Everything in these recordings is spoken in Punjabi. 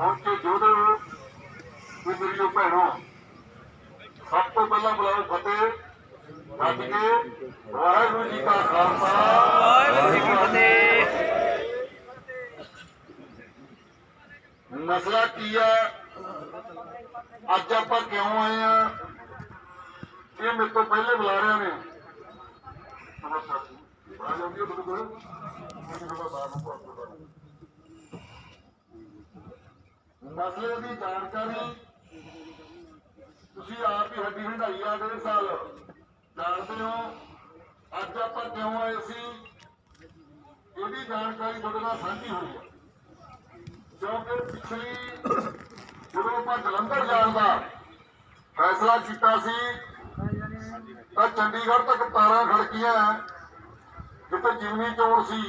ਪਹੁੰਚੇ ਜੋਧੇ ਤੇ ਮੇਰੀਓ ਭੈਣੋ ਸਭ ਤੋਂ ਪਹਿਲਾਂ ਬੁਲਾਓ ਫਤਿਹ ਰੱਜ ਕੇ ਵਾਹਿਗੁਰੂ ਜੀ ਕਾ ਖਾਲਸਾ ਵਾਹਿਗੁਰੂ ਜੀ ਕੀ ਫਤਿਹ ਮਸਲਾ ਕੀ ਆ? ਅੱਜ ਆਪਾਂ ਕਿਉਂ ਆਏ ਆ? ਇਹ ਮੇਰੇ ਤੋਂ ਪਹਿਲੇ ਬੁਲਾਰਿਆਂ ਨੇ। ਬੁਲਾ ਜਾਂਦੀ ਹੈ ਤੁਹਾਡੇ ਕੋਲ? ਤੁਸੀਂ ਬਾਹਰ ਨੂੰ ਮਸਲੇ ਦੀ ਜਾਣਕਾਰੀ ਤੁਸੀਂ ਆਪ ਹੀ ਹੱਡੀ ਹੰਡਾਈ ਆ ਡੇਢ ਸਾਲ। ਜਾਣਦੇ ਹੋ, ਅੱਜ ਆਪਾਂ ਕਿਉਂ ਆਏ ਸੀ? ਇਹਦੀ ਜਾਣਕਾਰੀ ਤੁਹਾਡੇ ਨਾਲ ਸਾਂਝੀ ਹੋਈ ਹੈ। ਕਿਉਂਕਿ ਪਿਛਲੀ ਜਦੋਂ ਆਪਾਂ ਜਲੰਧਰ ਜਾਣ ਦਾ ਫੈਸਲਾ ਕੀਤਾ ਸੀ, ਤਾਂ ਚੰਡੀਗੜ੍ਹ ਤੱਕ ਤਾਰਾਂ ਖੜਕੀਆਂ, ਜਿੱਥੇ ਜਿਮਨੀ ਚੋਣ ਸੀ,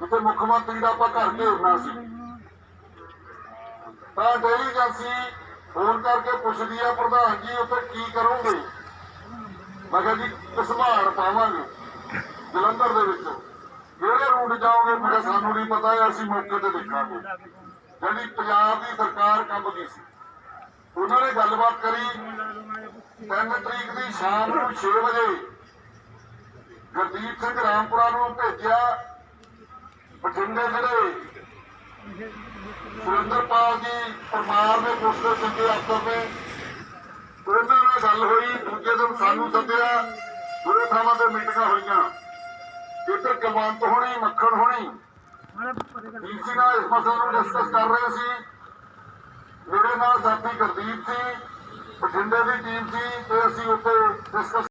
ਜਿੱਥੇ ਮੁੱਖ ਮੰਤਰੀ ਦਾ ਆਪਾਂ ਘਰ ਘੇਰਨਾ ਸੀ। ਤਾਂ ਇੰਟੈਲੀਜੈਂਸੀ ਫੋਨ ਕਰਕੇ ਪੁੱਛਦੀ ਆ, ਪ੍ਰਧਾਨ ਜੀ, ਉੱਥੇ ਕੀ ਕਰੋਗੇ? ਮੈਂ ਕਿਹਾ ਜੀ ਘਸਮਾੜ ਪਾਵਾਂਗੇ ਜਲੰਧਰ ਦੇ ਵਿੱਚ। ਕਿਹੜੇ ਰੂਟ ਜਾਓਗੇ, ਮੈਂ ਸਾਨੂੰ ਨਹੀਂ ਪਤਾ ਅਸੀਂ ਮੌਕੇ ਤੇ ਦੇਖਾਂਗੇ। ਜਿਹੜੀ ਪੰਜਾਬ ਦੀ ਸਰਕਾਰ ਕੰਮ ਦੀ ਸੀ। ਉਹਨਾਂ ਨੇ ਗੱਲਬਾਤ ਕਰੀ 3 ਤਰੀਕ ਦੀ ਸ਼ਾਮ ਨੂੰ 6 ਵਜੇ ਗੁਰਦੀਪ ਸਿੰਘ ਰਾਮਪੁਰਾ ਨੂੰ ਭੇਜਿਆ। ਬਠਿੰਡੇ ਜਿਹੜੇ ਸੁਰਿੰਦਰਪਾਲ ਜੀ ਪਰਮਾਰ ਦੇ ਪੁਲਿਸ ਦੇ ਚੰਗੇ ਅਫਸਰ ਨੇ ਉਹਨਾਂ ਨਾਲ ਗੱਲ ਹੋਈ, ਦੂਜੇ ਦਿਨ ਸਾਨੂੰ ਸੱਦਿਆ ਦੋ ਥਾਵਾਂ ਤੇ ਮੀਟਿੰਗਾਂ ਹੋਈਆਂ। ਇੱਧਰ ਕਮਾਂਤ ਹੋਣੀ, ਮੱਖਣ ਹੋਣੀ, ਡੀਸੀ ਨਾਲ ਇਸ ਮਸਲੇ ਨੂੰ ਡਿਸਕਸ ਕਰ ਰਹੇ ਸੀ। ਮੇਰੇ ਨਾਲ ਸਾਥੀ ਗੁਰਦੀਪ ਸੀ, ਬਠਿੰਡੇ ਦੀ ਟੀਮ ਸੀ, ਤੇ ਅਸੀਂ ਉੱਥੇ ਡਿਸਕਸ